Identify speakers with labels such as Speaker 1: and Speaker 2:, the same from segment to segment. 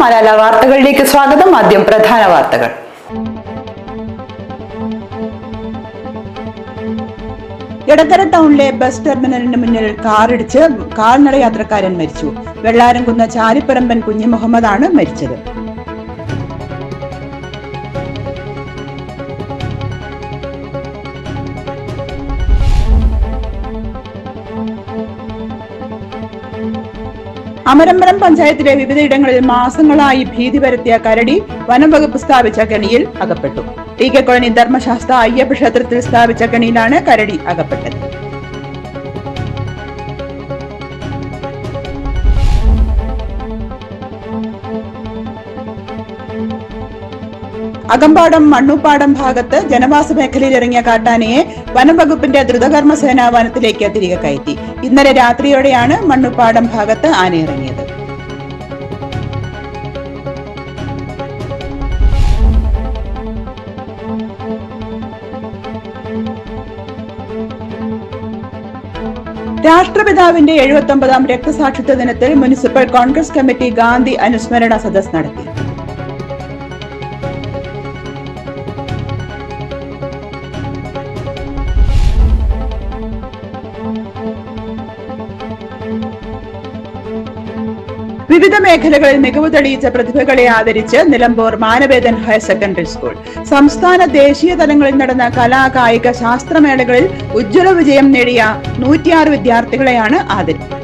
Speaker 1: മലാല വാർത്തകളിലേക്ക് സ്വാഗതം. ആദ്യം പ്രധാന വാർത്തകൾ.
Speaker 2: എടക്കര ടൗണിലെ ബസ് ടെർമിനലിന് മുന്നിൽ കാറിടിച്ച് കാൽനട യാത്രക്കാരൻ മരിച്ചു. വെള്ളാരംകുന്ന ചാലിപ്പറമ്പൻ കുഞ്ഞു മുഹമ്മദാണ് മരിച്ചത്. അമരമ്പലം പഞ്ചായത്തിലെ വിവിധയിടങ്ങളിൽ മാസങ്ങളായി ഭീതി പരത്തിയ കരടി വനം വകുപ്പ് സ്ഥാപിച്ച കെണിയിൽ അകപ്പെട്ടു. T K colony Dharmashastra Ayyappa ക്ഷേത്രത്തിൽ സ്ഥാപിച്ച കെണിയിലാണ് കരടി അകപ്പെട്ടത്. അകമ്പാടം മണ്ണുപ്പാടം ഭാഗത്ത് ജനവാസ മേഖലയിൽ ഇറങ്ങിയ കാട്ടാനയെ വനം വകുപ്പിന്റെ ദ്രുതകർമ്മസേന വനത്തിലേക്ക് തിരികെ കയറ്റി. ഇന്നലെ രാത്രിയോടെയാണ് മണ്ണുപ്പാടം ഭാഗത്ത് ആന ഇറങ്ങിയത്. രാഷ്ട്രപിതാവിന്റെ എഴുപത്തി ഒമ്പതാം രക്തസാക്ഷിത്വ ദിനത്തിൽ മുനിസിപ്പൽ കോൺഗ്രസ് കമ്മിറ്റി ഗാന്ധി അനുസ്മരണ സദസ് നടത്തി. വിവിധ മേഖലകളിൽ മികവ് തെളിയിച്ച പ്രതിഭകളെ ആദരിച്ച് Nilambur Manavedan higher secondary school. സംസ്ഥാന ദേശീയ തലങ്ങളിൽ നടന്ന കലാ കായിക ശാസ്ത്രമേളകളിൽ ഉജ്ജ്വല വിജയം നേടിയ നൂറ്റിയാറ് വിദ്യാർത്ഥികളെയാണ് ആദരിച്ചത്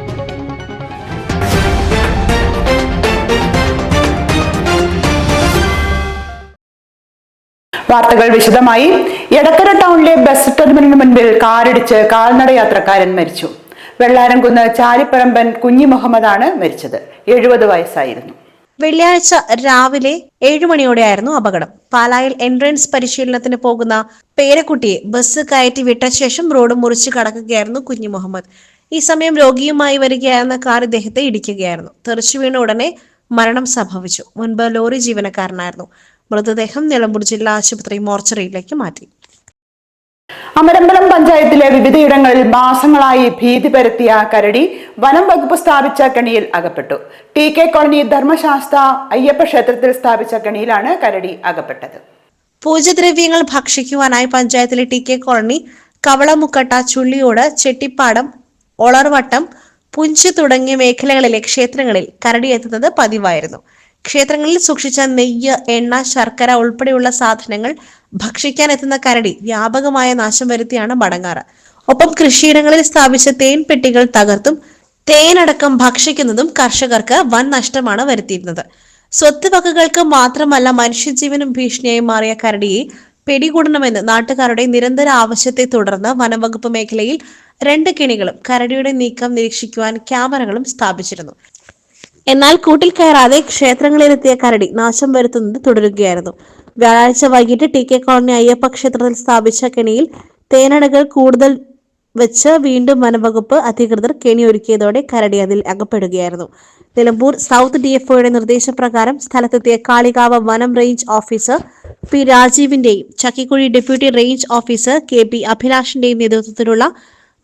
Speaker 1: വാർത്തകൾ വിശദമായി. എടക്കര ടൗണിലെ ബസ് ടെർമിനലിന് മുൻപിൽ കാറിടിച്ച് കാൽനട യാത്രക്കാരൻ മരിച്ചു. വെള്ളാരംകുന്ന് ചാലിപ്പറമ്പൻ കുഞ്ഞി മുഹമ്മദാണ് മരിച്ചത്. എഴുപത് വയസ്സായിരുന്നു.
Speaker 3: വെള്ളിയാഴ്ച രാവിലെ ഏഴുമണിയോടെയായിരുന്നു അപകടം. പാലായിൽ എൻട്രൻസ് പരിശീലനത്തിന് പോകുന്ന പേരക്കുട്ടിയെ ബസ് കയറ്റി വിട്ട ശേഷം റോഡ് മുറിച്ച് കടക്കുകയായിരുന്നു കുഞ്ഞു മുഹമ്മദ്. ഈ സമയം രോഗിയുമായി വരികയായിരുന്ന കാർ ഇദ്ദേഹത്തെ ഇടിക്കുകയായിരുന്നു. തെറിച്ചു വീണ ഉടനെ മരണം സംഭവിച്ചു. മുൻപ് ലോറി ജീവനക്കാരനായിരുന്നു. മൃതദേഹം നിലമ്പൂർ ജില്ലാ ആശുപത്രി മോർച്ചറിയിലേക്ക് മാറ്റി.
Speaker 1: അമരമ്പലം പഞ്ചായത്തിലെ വിവിധയിടങ്ങളിൽ മാസങ്ങളായി ഭീതി പരത്തിയ കരടി വനം വകുപ്പ് സ്ഥാപിച്ച കെണിയിൽ അകപ്പെട്ടു. T K colony Dharmashastra Ayyappa ക്ഷേത്രത്തിൽ സ്ഥാപിച്ച കെണിയിലാണ് കരടി അകപ്പെട്ടത്.
Speaker 3: പൂജദ്രവ്യങ്ങൾ ഭക്ഷിക്കുവാനായി പഞ്ചായത്തിലെ T K colony Kavalamukkatta Chulliyode Chettippadam Olarvattom punch തുടങ്ങിയ മേഖലകളിലെ ക്ഷേത്രങ്ങളിൽ കരടി എത്തുന്നത് പതിവായിരുന്നു. ക്ഷേത്രങ്ങളിൽ സൂക്ഷിച്ച നെയ്യ് എണ്ണ ശർക്കര ഉൾപ്പെടെയുള്ള സാധനങ്ങൾ ഭക്ഷിക്കാൻ എത്തുന്ന കരടി വ്യാപകമായ നാശം വരുത്തിയാണ് മടങ്ങാറ്. ഒപ്പം കൃഷിയിടങ്ങളിൽ സ്ഥാപിച്ച തേൻ പെട്ടികൾ തകർത്തും തേനടക്കം ഭക്ഷിക്കുന്നതും കർഷകർക്ക് വൻ നഷ്ടമാണ് വരുത്തിയിരുന്നത്. സ്വത്ത് വകകൾക്ക് മാത്രമല്ല മനുഷ്യജീവനും ഭീഷണിയായി മാറിയ കരടിയെ പിടികൂടണമെന്ന് നാട്ടുകാരുടെ നിരന്തര ആവശ്യത്തെ തുടർന്ന് വനംവകുപ്പ് മേഖലയിൽ രണ്ട് കെണികളും കരടിയുടെ നീക്കം നിരീക്ഷിക്കുവാൻ ക്യാമറകളും സ്ഥാപിച്ചിരുന്നു. എന്നാൽ കൂട്ടിൽ കയറാതെ ക്ഷേത്രങ്ങളിലെത്തിയ കരടി നാശം വരുത്തുന്നത് തുടരുകയായിരുന്നു. വ്യാഴാഴ്ച വൈകിട്ട് ടി കെ കോളനി അയ്യപ്പ ക്ഷേത്രത്തിൽ സ്ഥാപിച്ച കെണിയിൽ തേനടകൾ കൂടുതൽ വെച്ച് വീണ്ടും വനവകുപ്പ് അധികൃതർ കെണി ഒരുക്കിയതോടെ കരടി അതിൽ അകപ്പെടുകയായിരുന്നു. നിലമ്പൂർ സൗത്ത് ഡി എഫ് ഒയുടെ നിർദ്ദേശപ്രകാരം സ്ഥലത്തെത്തിയ കാളികാവ് വനം range officer P രാജീവിന്റെയും Chakkikuzhi deputy range officer K P അഭിലാഷിന്റെയും നേതൃത്വത്തിലുള്ള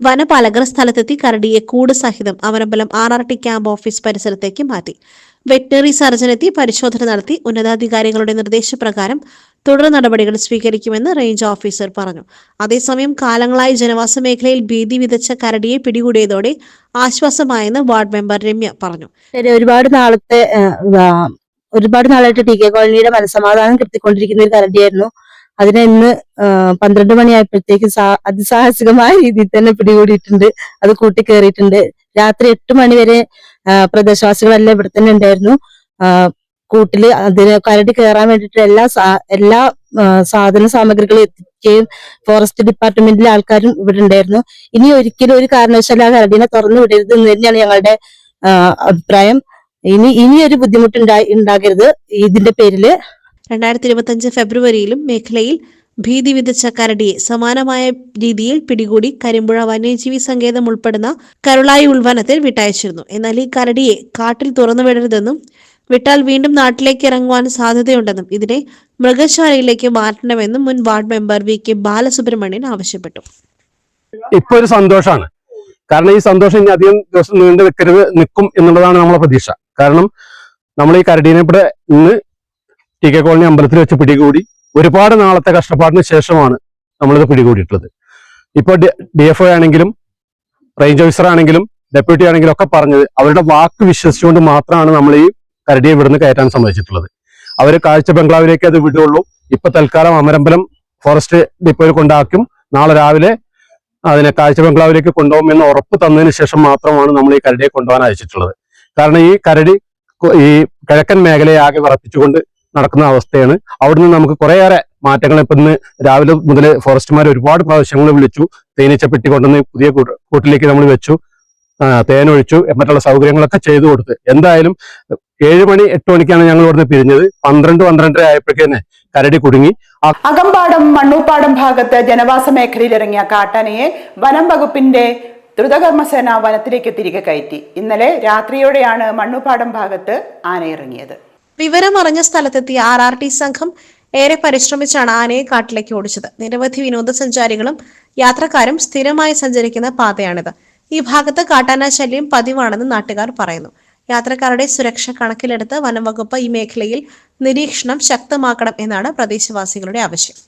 Speaker 3: വനപാലകർ സ്ഥലത്തെത്തി കരടിയെ കൂട് സഹിതം അവനമ്പലം R R T camp office പരിസരത്തേക്ക് മാറ്റി. വെറ്റിനറി സർജൻ എത്തി പരിശോധന നടത്തി ഉന്നതാധികാരികളുടെ നിർദ്ദേശപ്രകാരം തുടർ നടപടികൾ സ്വീകരിക്കുമെന്ന് റേഞ്ച് ഓഫീസർ പറഞ്ഞു. അതേസമയം കാലങ്ങളായി ജനവാസ മേഖലയിൽ ഭീതി വിതച്ച കരടിയെ പിടികൂടിയതോടെ ആശ്വാസമായെന്ന് വാർഡ് മെമ്പർ രമ്യ പറഞ്ഞു.
Speaker 4: ഒരുപാട് നാളത്തെ ഒരുപാട് നാളായിട്ട് ടി കെ കോളനിയുടെ മനസമാധാനം കിട്ടിക്കൊണ്ടിരിക്കുന്ന ഒരു കരടിയായിരുന്നു. അതിനെ ഇന്ന് പന്ത്രണ്ട് മണിയായപ്പോഴത്തേക്ക് അതിസാഹസികമായ രീതിയിൽ തന്നെ പിടികൂടിയിട്ടുണ്ട്. അത് കൂട്ടിക്കേറിയിട്ടുണ്ട്. രാത്രി എട്ട് മണി വരെ പ്രദേശവാസികളെല്ലാം ഇവിടെ തന്നെ ഉണ്ടായിരുന്നു. കൂട്ടിൽ അതിന് കരടി കയറാൻ വേണ്ടിയിട്ട് എല്ലാ എല്ലാ സാധന സാമഗ്രികളും എത്തിക്കുകയും ഫോറസ്റ്റ് ഡിപ്പാർട്ട്മെന്റിലെ ആൾക്കാരും ഇവിടെ ഉണ്ടായിരുന്നു. ഇനി ഒരിക്കലും ഒരു കാരണവശാലും ആ കരടിനെ തുറന്നു വിടരുത് എന്ന് തന്നെയാണ് ഞങ്ങളുടെ അഭിപ്രായം. ഇനി ഇനിയൊരു ബുദ്ധിമുട്ട് ഉണ്ടാ ഉണ്ടാകരുത്. ഇതിന്റെ പേരിൽ
Speaker 3: രണ്ടായിരത്തി ഇരുപത്തിയഞ്ച് ഫെബ്രുവരിയിലും മേഖലയിൽ ഭീതി വിതച്ച കരടിയെ സമാനമായ രീതിയിൽ പിടികൂടി കരിമ്പുഴ വന്യജീവി സങ്കേതം ഉൾപ്പെടുന്ന കരുളായി ഉൾവനത്തിൽ വിട്ടയച്ചിരുന്നു. എന്നാൽ ഈ കരടിയെ കാട്ടിൽ തുറന്നുവിടരുതെന്നും വിട്ടാൽ വീണ്ടും നാട്ടിലേക്ക് ഇറങ്ങുവാൻ സാധ്യതയുണ്ടെന്നും ഇതിനെ മൃഗശാലയിലേക്ക് മാറ്റണമെന്നും മുൻ ward member V K Balasubramanian ആവശ്യപ്പെട്ടു.
Speaker 5: ഇപ്പൊ ഒരു സന്തോഷമാണ് കാരണം ഈ സന്തോഷം ഇനി അധികം ദിവസം നീണ്ടു നിൽക്കരുത് നിൽക്കും എന്നുള്ളതാണ് നമ്മളെ പ്രതീക്ഷ. കാരണം നമ്മൾ ഈ കരടീനെ ഇവിടെ ഇന്ന് ടി കെ കോളനി അമ്പലത്തിൽ വെച്ച് പിടികൂടി ഒരുപാട് നാളത്തെ കഷ്ടപ്പാടിന് ശേഷമാണ് നമ്മളിത് പിടികൂടിയിട്ടുള്ളത്. ഇപ്പോൾ ഡി എഫ് ആണെങ്കിലും റേഞ്ച് ഓഫീസർ ആണെങ്കിലും ഡെപ്യൂട്ടി ആണെങ്കിലും ഒക്കെ പറഞ്ഞത് അവരുടെ വാക്ക് വിശ്വസിച്ചുകൊണ്ട് മാത്രമാണ് നമ്മൾ ഈ കരടിയെ ഇവിടുന്ന് കയറ്റാൻ സമ്മതിച്ചിട്ടുള്ളത്. അവർ കാഴ്ച ബംഗ്ലാവിലേക്ക് അത് വിടുള്ളൂ. ഇപ്പൊ തൽക്കാലം അമരമ്പലം ഫോറസ്റ്റ് ഡിപ്പോയിൽ കൊണ്ടാക്കും. നാളെ രാവിലെ അതിനെ കാഴ്ച ബംഗ്ലാവിലേക്ക് കൊണ്ടുപോകുമെന്ന് ഉറപ്പ് തന്നതിന് ശേഷം മാത്രമാണ് നമ്മൾ ഈ കരടിയെ കൊണ്ടുപോകാൻ അയച്ചിട്ടുള്ളത്. കാരണം ഈ കരടി ഈ കിഴക്കൻ മേഖലയെ ആകെ വിറപ്പിച്ചുകൊണ്ട് നടക്കുന്ന അവസ്ഥയാണ്. അവിടുന്ന് നമുക്ക് കുറേയേറെ മാറ്റങ്ങൾ ഇപ്പൊ ഇന്ന് രാവിലെ മുതൽ ഫോറസ്റ്റുമാർ ഒരുപാട് പ്രാവശ്യങ്ങൾ വിളിച്ചു. തേനീച്ച പെട്ടി കൊണ്ടുവന്ന് പുതിയ കൂട്ട്- കൂട്ടിലേക്ക് നമ്മൾ വെച്ചു. തേനൊഴിച്ചു മറ്റുള്ള സൗകര്യങ്ങളൊക്കെ ചെയ്തു കൊടുത്ത്. എന്തായാലും ഏഴ് മണി എട്ട് മണിക്കാണ് ഞങ്ങൾ ഇവിടുന്ന് പിരിഞ്ഞത്. പന്ത്രണ്ട് പന്ത്രണ്ടര തന്നെ കരടി കുടുങ്ങി.
Speaker 1: അകമ്പാടം മണ്ണൂപ്പാടം ഭാഗത്ത് ജനവാസ മേഖലയിൽ ഇറങ്ങിയ കാട്ടാനയെ വനം വകുപ്പിന്റെ ദ്രുതകർമ്മസേന വനത്തിലേക്ക് തിരികെ കയറ്റി. ഇന്നലെ രാത്രിയോടെയാണ് മണ്ണൂപ്പാടം ഭാഗത്ത് ആന ഇറങ്ങിയത്
Speaker 3: വിവരമറിഞ്ഞ സ്ഥലത്തെത്തിയ ആർ ആർ ടി സംഘം ഏറെ പരിശ്രമിച്ചാണ് ആനയെ കാട്ടിലേക്ക് ഓടിച്ചത്. നിരവധി വിനോദസഞ്ചാരികളും യാത്രക്കാരും സ്ഥിരമായി സഞ്ചരിക്കുന്ന പാതയാണിത്. ഈ ഭാഗത്ത് കാട്ടാന ശല്യം പതിവാണെന്ന് നാട്ടുകാർ പറയുന്നു. യാത്രക്കാരുടെ സുരക്ഷ കണക്കിലെടുത്ത് വനംവകുപ്പ് ഈ മേഖലയിൽ നിരീക്ഷണം ശക്തമാക്കണം എന്നാണ് പ്രദേശവാസികളുടെ ആവശ്യം.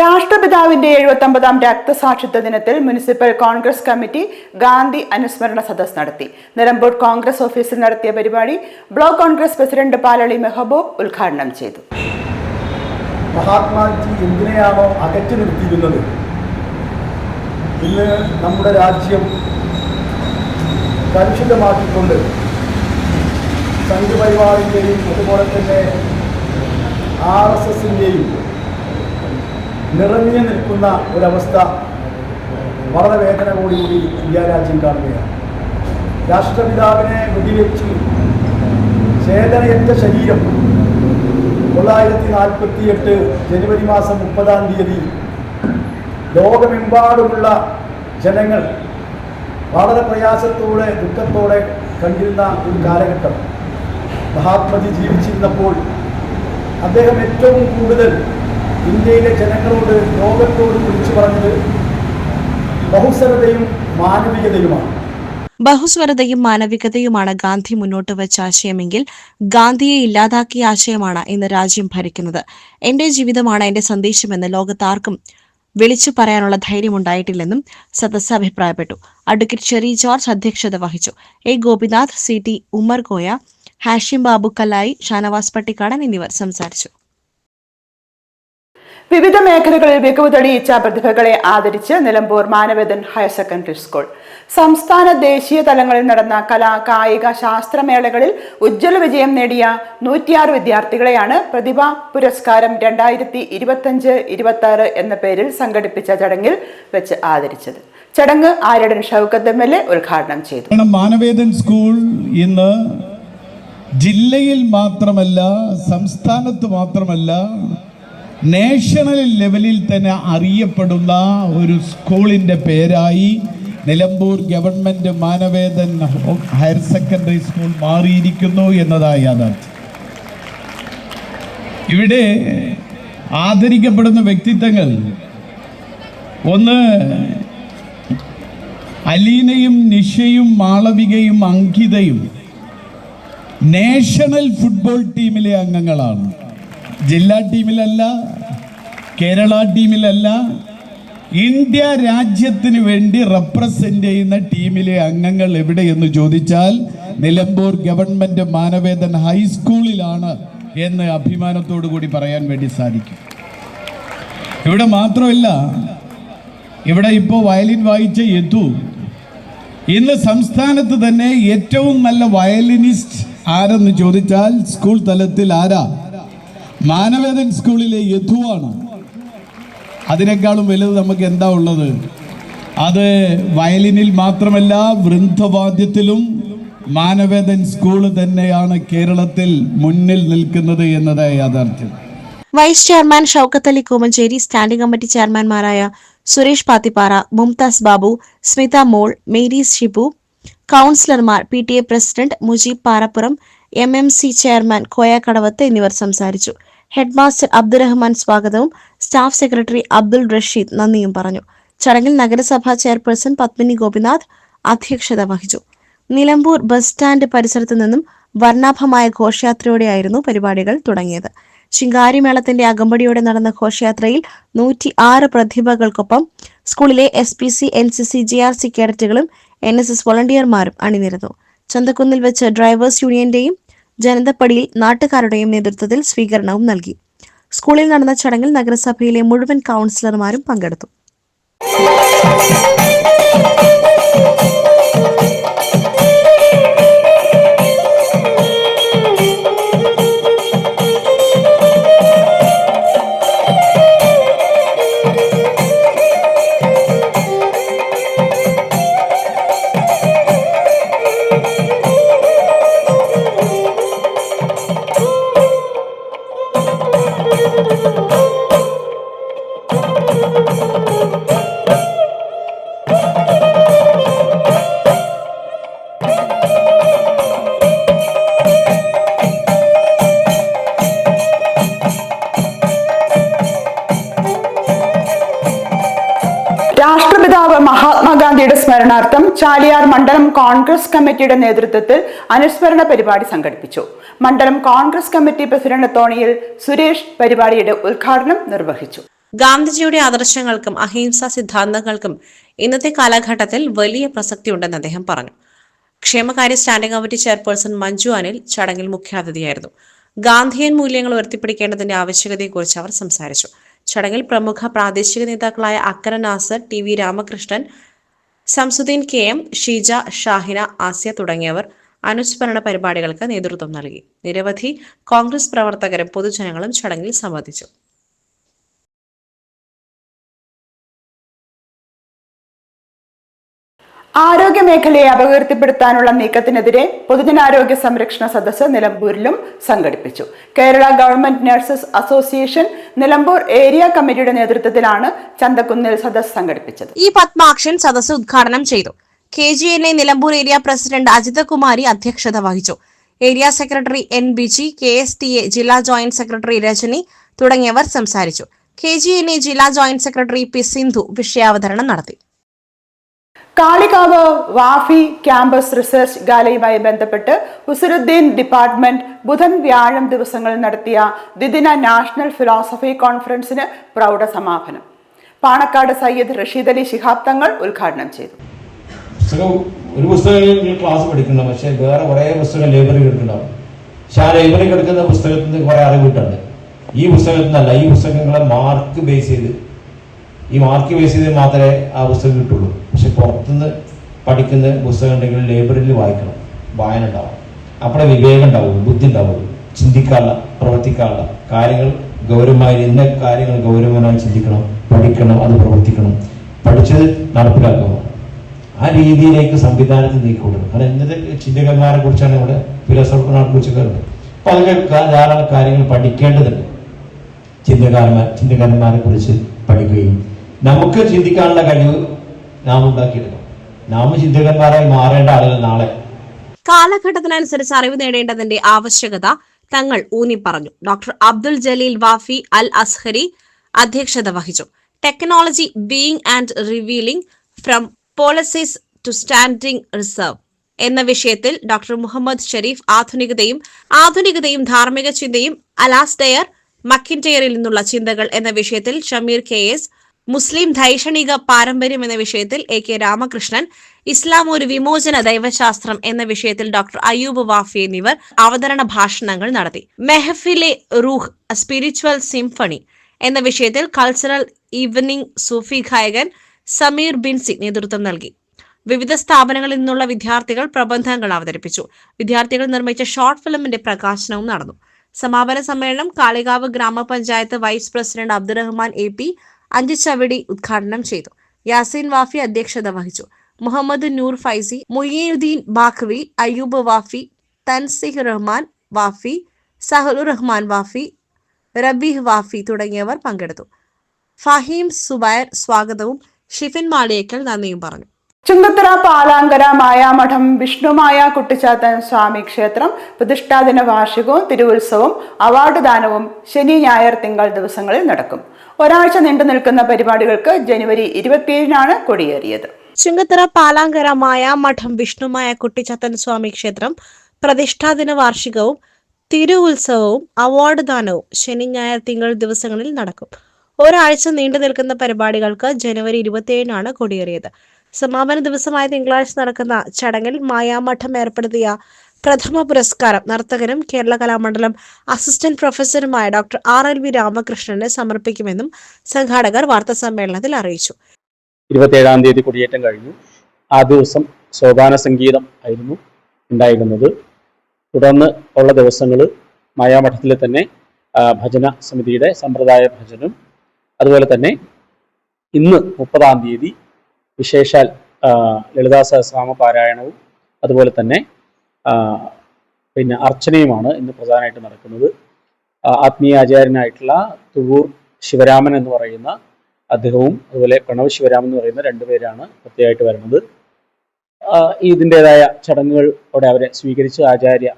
Speaker 1: രാഷ്ട്രപിതാവിന്റെ എഴുപത്തൊമ്പതാം രക്തസാക്ഷിത്വ ദിനത്തിൽ മുനിസിപ്പൽ കോൺഗ്രസ് കമ്മിറ്റി ഗാന്ധി അനുസ്മരണ സദസ് നടത്തി. നിലമ്പൂർ കോൺഗ്രസ് ഓഫീസിൽ നടത്തിയ പരിപാടി ബ്ലോക്ക് കോൺഗ്രസ് പ്രസിഡന്റ് പാലളി മെഹബൂബ് ഉദ്ഘാടനം ചെയ്തു.
Speaker 6: മഹാത്മാജി എന്തിനെയാണോ അകറ്റി നിർത്തിയിരുന്നത് ഇന്ന് നമ്മുടെ രാജ്യം കലുഷിതമാക്കിക്കൊണ്ട് സംഘപരിവാറിന്റെയും അതുപോലെ തന്നെ ആർ എസ് എസിന്റെയും നിറഞ്ഞു നിൽക്കുന്ന ഒരവസ്ഥ വളരെ വേദന വേദനയോടുകൂടി ഇന്ത്യ രാജ്യം കാണുകയാണ്. രാഷ്ട്രപിതാവിനെ വെടിവെച്ച് ചേതനയറ്റ ശരീരം തൊള്ളായിരത്തി നാൽപ്പത്തി എട്ട് ജനുവരി മാസം മുപ്പതാം തീയതി ലോകമെമ്പാടുമുള്ള ജനങ്ങൾ വളരെ പ്രയാസത്തോടെ ദുഃഖത്തോടെ കണ്ടിരുന്ന ഒരു കാലഘട്ടം. മഹാത്മജി ജീവിച്ചിരുന്നപ്പോൾ അദ്ദേഹം ഏറ്റവും കൂടുതൽ ഇന്ത്യയിലെ ജനങ്ങളോട് ലോകത്തോട് വിളിച്ചു പറഞ്ഞത് ബഹുസ്വരതയും മാനവികതയുമാണ്.
Speaker 3: ബഹുസ്വരതയും മാനവികതയുമാണ് ഗാന്ധി മുന്നോട്ട് വെച്ച ആശയമെങ്കിൽ ഗാന്ധിയെ ഇല്ലാതാക്കിയ ആശയമാണ് ഇന്ന് രാജ്യം ഭരിക്കുന്നത്. എന്റെ ജീവിതമാണ് എന്റെ സന്ദേശമെന്ന് ലോകത്താർക്കും വിളിച്ചു പറയാനുള്ള ധൈര്യമുണ്ടായിട്ടില്ലെന്നും സദസ് അഭിപ്രായപ്പെട്ടു. അഡ്വക്കേറ്റ് ചെറി ജോർജ് അധ്യക്ഷത വഹിച്ചു. A Gopinath C T Ummer Hashim Babu Kalayi Shanavas Pattikkadan എന്നിവർ സംസാരിച്ചു.
Speaker 1: വിവിധ മേഖലകളിൽ മികവ് തെളിയിച്ച പ്രതിഭകളെ ആദരിച്ച് Nilambur Manavedan higher secondary school. സംസ്ഥാന ദേശീയ തലങ്ങളിൽ നടന്ന കലാ കായിക ശാസ്ത്രമേളകളിൽ ഉജ്ജ്വല വിജയം നേടിയ നൂറ്റിയാറ് വിദ്യാർത്ഥികളെയാണ് പ്രതിഭാ പുരസ്കാരം രണ്ടായിരത്തി ഇരുപത്തഞ്ച് ഇരുപത്തി ആറ് എന്ന പേരിൽ സംഘടിപ്പിച്ച ചടങ്ങിൽ വെച്ച് ആദരിച്ചത്. ചടങ്ങ് Aryadan Shoukath M L A ഉദ്ഘാടനം ചെയ്തു.
Speaker 7: മാനവേദൻ സ്കൂൾ ഇന്ന് ജില്ലയിൽ മാത്രമല്ല സംസ്ഥാനത്ത് മാത്രമല്ല നാഷണൽ ലെവലിൽ തന്നെ അറിയപ്പെടുന്ന ഒരു സ്കൂളിന്റെ പേരായി Nilambur government Manavedan higher secondary school മാറിയിരിക്കുന്നു എന്നതായി യാഥാർത്ഥ്യം ഇവിടെ ആദരിക്കപ്പെടുന്ന വ്യക്തിത്വങ്ങൾ ഒന്ന് അലീനയും നിഷയും മാളവികയും അങ്കിതയും നാഷണൽ ഫുട്ബോൾ ടീമിലെ അംഗങ്ങളാണ്. ജില്ലാ ടീമിലല്ല കേരള ടീമിലല്ല ഇന്ത്യ രാജ്യത്തിന് വേണ്ടി റെപ്രസെന്റ് ചെയ്യുന്ന ടീമിലെ അംഗങ്ങൾ എവിടെയെന്ന് ചോദിച്ചാൽ നിലമ്പൂർ ഗവൺമെന്റ് മാനവേദൻ ഹൈസ്കൂളിലാണ് എന്ന് അഭിമാനത്തോടു കൂടി പറയാൻ വേണ്ടി സാധിക്കും. ഇവിടെ മാത്രമല്ല ഇവിടെ ഇപ്പോൾ വയലിൻ വായിച്ച യദു ഇന്ന് സംസ്ഥാനത്ത് തന്നെ ഏറ്റവും നല്ല വയലിനിസ്റ്റ് ആരെന്ന് ചോദിച്ചാൽ സ്കൂൾ തലത്തിൽ ആരാ? മാനവേദൻ സ്കൂളിലെ യദുവാണ്. അതിനേക്കാളും വലുത് നമുക്ക് എന്താ ഉള്ളത്? അത് വയലിനിൽ മാത്രമല്ല വൃന്ദവാദ്യത്തിലും മാനവേദൻ സ്കൂൾ തന്നെയാണ് കേരളത്തിൽ മുന്നിൽ നിൽക്കുന്നത് എന്നത് യാഥാർത്ഥ്യം.
Speaker 3: Vice chairman Shoukath Ali Komancheri standing committee ചെയർമാൻമാരായ Suresh Pathippara Mumtaz Babu Smitha Mol Mary Shibu കൗൺസിലർമാർ P T A president Mujeeb Parappuram M M C chairman Koya Kadavath എന്നിവർ സംസാരിച്ചു. ഹെഡ്മാസ്റ്റർ അബ്ദുറഹ്മാൻ സ്വാഗതവും സ്റ്റാഫ് സെക്രട്ടറി അബ്ദുൾ റഷീദ് നന്ദിയും പറഞ്ഞു. ചടങ്ങിൽ നഗരസഭാ ചെയർപേഴ്സൺ പത്മിനി ഗോപിനാഥ് അധ്യക്ഷത വഹിച്ചു. നിലമ്പൂർ ബസ് സ്റ്റാൻഡ് പരിസരത്തു നിന്നും വർണാഭമായ ഘോഷയാത്രയോടെയായിരുന്നു പരിപാടികൾ തുടങ്ങിയത്. ശിങ്കാരിമേളത്തിന്റെ അകമ്പടിയോടെ നടന്ന ഘോഷയാത്രയിൽ നൂറ്റി ആറ് പ്രതിഭകൾക്കൊപ്പം സ്കൂളിലെ S P C N C C G R C കേഡറ്റുകളും N S S വോളണ്ടിയർമാരും അണിനിരന്നു. ചന്തക്കുന്നിൽ വെച്ച് ഡ്രൈവേഴ്സ് യൂണിയന്റെയും ജനതപ്പടിയിൽ നാട്ടുകാരുടെയും നേതൃത്വത്തിൽ സ്വീകരണവും നൽകി. സ്കൂളിൽ നടന്ന ചടങ്ങിൽ നഗരസഭയിലെ മുഴുവൻ കൗൺസിലർമാരും പങ്കെടുത്തു.
Speaker 1: ചാലിയാർ മണ്ഡലം കോൺഗ്രസ് കമ്മിറ്റിയുടെ നേതൃത്വത്തിൽ അനുസ്മരണ പരിപാടി സംഘടിപ്പിച്ചു. മണ്ഡലം കോൺഗ്രസ് കമ്മിറ്റി പ്രസിഡന്റ് തോണിയിൽ സുരേഷ് പരിപാടിയുടെ ഉദ്ഘാടനം നിർവഹിച്ചു.
Speaker 3: ഗാന്ധിജിയുടെ ആദർശങ്ങൾക്കും അഹിംസാ സിദ്ധാന്തങ്ങൾക്കും ഇന്നത്തെ കാലഘട്ടത്തിൽ വലിയ പ്രസക്തി ഉണ്ടെന്ന് അദ്ദേഹം പറഞ്ഞു. ക്ഷേമകാര്യ standing committee chairperson Manju Anil ചടങ്ങിൽ മുഖ്യാതിഥിയായിരുന്നു. ഗാന്ധിയൻ മൂല്യങ്ങൾ ഉയർത്തിപ്പിടിക്കേണ്ടതിന്റെ ആവശ്യകതയെക്കുറിച്ച് അവർ സംസാരിച്ചു. ചടങ്ങിൽ പ്രമുഖ പ്രാദേശിക നേതാക്കളായ Akkara Nasar T V Ramakrishnan Samsudheen K M Sheeja Shahina Asiya തുടങ്ങിയവർ അനുസ്മരണ പരിപാടികൾക്ക് നേതൃത്വം നൽകി. നിരവധി കോൺഗ്രസ് പ്രവർത്തകരും പൊതുജനങ്ങളും ചടങ്ങിൽ സംബന്ധിച്ചു.
Speaker 1: ആരോഗ്യ മേഖലയെ അപകീർത്തിപ്പെടുത്താനുള്ള നീക്കത്തിനെതിരെ പൊതുജനാരോഗ്യ സംരക്ഷണ സദസ്സ് നിലമ്പൂരിലും സംഘടിപ്പിച്ചു. Kerala government nurses association Nilambur area കമ്മിറ്റിയുടെ നേതൃത്വത്തിലാണ് ചന്തക്കുന്നിൽ സദസ്സ് സംഘടിപ്പിച്ചത്.
Speaker 3: ഈ പത്മാക്ഷൻ സദസ്സ് ഉദ്ഘാടനം ചെയ്തു. K G N A Nilambur area president Ajithakumari അധ്യക്ഷത വഹിച്ചു. Area secretary N Biji K S T A ജില്ലാ ജോയിന്റ് സെക്രട്ടറി രജനി തുടങ്ങിയവർ സംസാരിച്ചു. കെ ജി എൻ എ ജില്ലാ ജോയിന്റ് സെക്രട്ടറി പി സിന്ധു വിഷയാവതരണം നടത്തി.
Speaker 1: കാളികാവ് വാഫി ക്യാമ്പസ് റിസർച്ച് ഗാലയുമായി ബന്ധപ്പെട്ട് ഉസുരുദ്ദീൻ ഡിപ്പാർട്ട്മെന്റ് ബുധൻ വ്യാഴം ദിവസങ്ങളിൽ നടത്തിയ ദ്വിദിന നാഷണൽ ഫിലോസഫി കോൺഫറൻസിന് പ്രൗഢ സമാപനം. പാണക്കാട് സയ്യിദ് റഷീദ് അലി ശിഹാബ് തങ്ങൾ ഉദ്ഘാടനം ചെയ്തു.
Speaker 8: പുസ്തകം ഒരു പുസ്തകം ക്ലാസ് പഠിക്കണം പക്ഷെ വേറെ കുറേ പുസ്തകം ലൈബ്രറി എടുക്കുന്നുണ്ടാവും പക്ഷെ ആ ലൈബ്രറി എടുക്കുന്ന പുസ്തകത്തിന് കുറേ അറിവ് കിട്ടുന്നുണ്ട് ഈ പുസ്തകത്തിൽ നിന്നല്ല ഈ പുസ്തകങ്ങളെ മാർക്ക് ബേസ് ചെയ്ത് ഈ മാർക്ക് ബേസ് ചെയ്ത് മാത്രമേ ആ പുസ്തകം കിട്ടുള്ളൂ. പക്ഷെ പുറത്തുനിന്ന് പഠിക്കുന്ന പുസ്തകം ഉണ്ടെങ്കിൽ ലൈബ്രറിയിൽ വായിക്കണം. വായന ഉണ്ടാവും അപ്പോഴേ വിവേകം ഉണ്ടാവും ബുദ്ധി ഉണ്ടാവും ചിന്തിക്കാനുള്ള പ്രവർത്തിക്കാനുള്ള കാര്യങ്ങൾ ഗൗരവമായി ഇന്ന കാര്യങ്ങൾ ഗൗരവമായി ചിന്തിക്കണം പഠിക്കണം അത് പ്രവർത്തിക്കണം. പഠിച്ചത് നടപ്പിലാക്കണം. ആ രീതിയിലേക്ക് സംവിധാനത്തിൽ നീക്കിക്കൊണ്ടിരുന്നു കാരണം ഇന്നത്തെ ചിന്തകന്മാരെ കുറിച്ചാണ് ഇവിടെ ഫിലോസഫർമാരെ കുറിച്ചൊക്കെ ഉണ്ട് അപ്പൊ അതൊക്കെ ക- ധാരാളം കാര്യങ്ങൾ പഠിക്കേണ്ടതുണ്ട്. ചിന്തകാരന്മാർ ചിന്തകന്മാരെ കുറിച്ച് പഠിക്കുകയും നമുക്ക് ചിന്തിക്കാനുള്ള കഴിവ് നാം ഉണ്ടാക്കിയെടുക്കണം. നാം ചിന്തകന്മാരായി മാറേണ്ട ആളുകൾ നാളെ.
Speaker 3: കാലഘട്ടത്തിനനുസരിച്ച് അറിവ് നേടേണ്ടതിന്റെ ആവശ്യകത തങ്ങൾ ഊന്നി പറഞ്ഞു ഡോക്ടർ അബ്ദുൽ ജലീൽ വാഫി അൽ അസ്ഹരി അധ്യക്ഷത വഹിച്ചു. Technology being and revealing from policies to standing reserve എന്ന വിഷയത്തിൽ ഡോക്ടർ മുഹമ്മദ് ഷെരീഫ് ആധുനികതയും ആധുനികതയും ധാർമ്മിക ചിന്തയും അലാസ്ഡയർ മക്കിന്റെയറിൽ നിന്നുള്ള ചിന്തകൾ എന്ന വിഷയത്തിൽ ഷമീർ കെ എസ് മുസ്ലിം ധൈഷണിക പാരമ്പര്യം എന്ന വിഷയത്തിൽ എ കെ രാമകൃഷ്ണൻ ഇസ്ലാം ഒരു വിമോചന ദൈവശാസ്ത്രം എന്ന വിഷയത്തിൽ ഡോക്ടർ അയ്യൂബ് വാഫി എന്നിവർ അവതരണ ഭാഷണങ്ങൾ നടത്തി. മെഹഫിലെ റൂഹ് സ്പിരിച്വൽ സിംഫണി എന്ന വിഷയത്തിൽ കൾച്ചറൽ ഈവനിംഗ് സൂഫി ഗായകൻ സമീർ ബിൻസി നേതൃത്വം നൽകി. വിവിധ സ്ഥാപനങ്ങളിൽ നിന്നുള്ള വിദ്യാർത്ഥികൾ പ്രബന്ധങ്ങൾ അവതരിപ്പിച്ചു. വിദ്യാർത്ഥികൾ നിർമ്മിച്ച ഷോർട്ട് ഫിലിമിന്റെ പ്രകാശനവും നടന്നു. സമാപന സമ്മേളനം കാളികാവ് ഗ്രാമപഞ്ചായത്ത് vice president Abdurahman A P Anchuchavidi ഉദ്ഘാടനം ചെയ്തു. യാസീൻ വാഫി അധ്യക്ഷത വഹിച്ചു. മുഹമ്മദ് നൂർ ഫൈസി മുയ്യുദ്ദീൻ ബാഖ്വി അയ്യൂബ് വാഫി തൻസിഹ് റഹ്മാൻ വാഫി സഹലുർ റഹ്മാൻ വാഫി റബീഹ് വാഫി തുടങ്ങിയവർ പങ്കെടുത്തു. ഫഹീം സുബൈർ സ്വാഗതവും ഷിഫിൻ മാളിയേക്കൽ നന്ദിയും പറഞ്ഞു.
Speaker 1: ചുങ്കത്തറ പാലാങ്കര മായാമഠം വിഷ്ണുമായ കുട്ടിച്ചാത്തൻ സ്വാമി ക്ഷേത്രം പ്രതിഷ്ഠാദിന വാർഷികവും തിരുവുത്സവവും അവാർഡ് ദാനവും ശനി ഞായർ തിങ്കൾ ദിവസങ്ങളിൽ നടക്കും. ഒരാഴ്ച നീണ്ടു നിൽക്കുന്ന പരിപാടികൾക്ക് ജനുവരി ഇരുപത്തിയേഴിനാണ് കൊടിയേറിയത്.
Speaker 3: ചുങ്കത്തറ പാലാങ്കര മായാമഠം വിഷ്ണുമായ കുട്ടിച്ചത്തൻ സ്വാമി ക്ഷേത്രം പ്രതിഷ്ഠാദിന വാർഷികവും തിരു ഉത്സവവും അവാർഡ് ദാനവും ശനി ഞായർ തിങ്കൾ ദിവസങ്ങളിൽ നടക്കും. ഒരാഴ്ച നീണ്ടു നിൽക്കുന്ന പരിപാടികൾക്ക് ജനുവരി ഇരുപത്തിയേഴിനാണ് കൊടിയേറിയത്. സമാപന ദിവസമായ തിങ്കളാഴ്ച നടക്കുന്ന ചടങ്ങിൽ മായാമഠം ഏർപ്പെടുത്തിയ പ്രഥമ പുരസ്കാരം നർത്തകനും കേരള കലാമണ്ഡലം അസിസ്റ്റന്റ് പ്രൊഫസറുമായ ഡോക്ടർ ആർ എൽ വി രാമകൃഷ്ണന് സമർപ്പിക്കുമെന്നും സംഘാടകർ വാർത്താ സമ്മേളനത്തിൽ അറിയിച്ചു.
Speaker 9: ഇരുപത്തേഴാം തീയതി കുടിയേറ്റം കഴിഞ്ഞു. ആ ദിവസം സോപാന സംഗീതം ആയിരുന്നു ഉണ്ടായിരുന്നത്. തുടർന്ന് ഉള്ള ദിവസങ്ങൾ മായാമഠത്തിലെ തന്നെ ഭജന സമിതിയുടെ സമ്പ്രദായ ഭജനം അതുപോലെ തന്നെ ഇന്ന് മുപ്പതാം തീയതി വിശേഷാൽ ലളിതാ സഹസ്രാമ പാരായണവും അതുപോലെ തന്നെ പിന്നെ അർച്ചനയുമാണ് ഇന്ന് പ്രധാനമായിട്ട് നടക്കുന്നത്. ആത്മീയ ആചാര്യനായിട്ടുള്ള തുവൂർ ശിവരാമൻ എന്ന് പറയുന്ന അദ്ദേഹവും അതുപോലെ പ്രണവ് ശിവരാമൻ എന്ന് പറയുന്ന രണ്ടുപേരാണ് പ്രത്യേകമായിട്ട് വരുന്നത്. ഇതിന്റെതായ ചടങ്ങുകൾ അവിടെ അവരെ സ്വീകരിച്ച് ആചാര്യ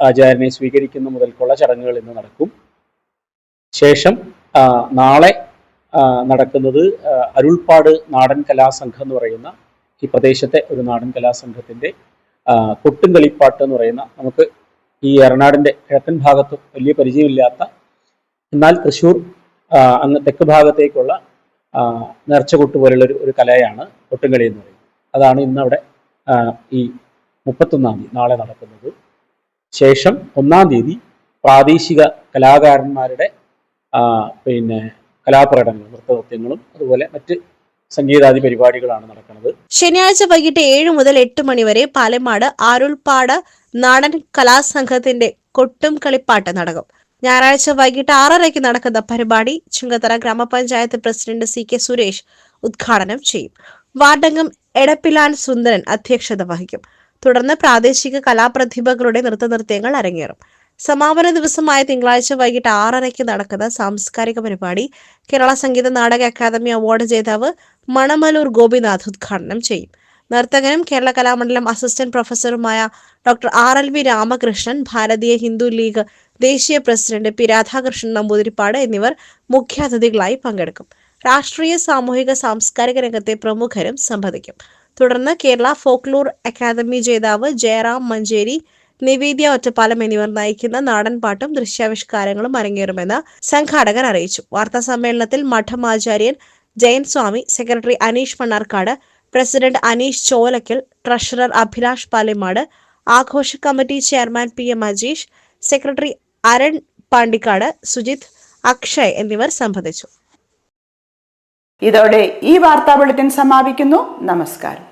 Speaker 9: ആചാര്യനെ സ്വീകരിക്കുന്ന മുതൽക്കുള്ള ചടങ്ങുകൾ ഇന്ന് നടക്കും. ശേഷം നാളെ നടക്കുന്നത് അരുൾപ്പാട് നാടൻ കലാസംഘം എന്ന് പറയുന്ന ഈ പ്രദേശത്തെ ഒരു നാടൻ കലാസംഘത്തിന്റെ കൊട്ടും കളിപ്പാട്ട് എന്ന് പറയുന്ന നമുക്ക് ഈ എറനാടിന്റെ കിഴക്കൻ ഭാഗത്ത് വലിയ പരിചയമില്ലാത്ത എന്നാൽ തൃശ്ശൂർ അങ്ങ് തെക്ക് ഭാഗത്തേക്കുള്ള നേർച്ച നേർച്ചകൊട്ട് പോലുള്ളൊരു ഒരു കലയാണ് കൊട്ടുംകളി എന്ന് പറയുന്നത്. അതാണ് ഇന്ന് അവിടെ ഈ മുപ്പത്തൊന്നാം തീയതി നാളെ നടക്കുന്നത്. ശേഷം ഒന്നാം തീയതി പ്രാദേശിക കലാകാരന്മാരുടെ പിന്നെ കലാപ്രകടനങ്ങളും നൃത്തനൃത്യങ്ങളും അതുപോലെ മറ്റ് സംഗീതാദി പരിപാടികളാണ് നടക്കുന്നത്.
Speaker 3: ശനിയാഴ്ച വൈകിട്ട് ഏഴ് മുതൽ എട്ട് മണിവരെ പാലമാട് ആരുൾപ്പാട് നാടൻ കലാസംഘത്തിന്റെ കൊട്ടും കളിപ്പാട്ട് നടക്കും. ഞായറാഴ്ച വൈകിട്ട് ആറരയ്ക്ക് നടക്കുന്ന പരിപാടി ചുങ്കത്തറ ഗ്രാമപഞ്ചായത്ത് പ്രസിഡന്റ് സി കെ സുരേഷ് ഉദ്ഘാടനം ചെയ്യും. വാർഡംഗം എടപ്പിലാൻ സുന്ദരൻ അധ്യക്ഷത വഹിക്കും. തുടർന്ന് പ്രാദേശിക കലാപ്രതിഭകളുടെ നൃത്തനൃത്യങ്ങൾ അരങ്ങേറും. സമാപന ദിവസമായ തിങ്കളാഴ്ച വൈകിട്ട് ആറരയ്ക്ക് നടക്കുന്ന സാംസ്കാരിക പരിപാടി കേരള സംഗീത നാടക അക്കാദമി അവാർഡ് ജേതാവ് മണമലൂർ ഗോപിനാഥ് ഉദ്ഘാടനം ചെയ്യും. നർത്തകനും Kerala Kalamandalam assistant പ്രൊഫസറുമായ doctor R L V Ramakrishnan Bharatiya Hindu league ദേശീയ പ്രസിഡന്റ് പി രാധാകൃഷ്ണൻ നമ്പൂതിരിപ്പാട് എന്നിവർ മുഖ്യാതിഥികളായി പങ്കെടുക്കും. രാഷ്ട്രീയ സാമൂഹിക സാംസ്കാരിക രംഗത്തെ പ്രമുഖരും സംബന്ധിക്കും. തുടർന്ന് കേരള ഫോക്ലോർ അക്കാദമി ജേതാവ് ജയറാം മഞ്ചേരി നിവേദ്യ ഒറ്റപ്പാലം എന്നിവർ നയിക്കുന്ന നാടൻപാട്ടും ദൃശ്യാവിഷ്കാരങ്ങളും അരങ്ങേറുമെന്ന് സംഘാടകർ അറിയിച്ചു. വാർത്താ സമ്മേളനത്തിൽ മഠം ആചാര്യൻ Jayan Swami secretary Aneesh Mannarkkad president Aneesh Cholakkal treasurer Abhilash Palimad ആഘോഷ committee chairman P M Ajeesh secretary Arun Pandikkad Sujith Akshay എന്നിവർ സംബന്ധിച്ചു.
Speaker 1: ഇതോടെ ഈ വാർത്താ ബുള്ളറ്റിൻ സമാപിക്കുന്നു. നമസ്കാരം.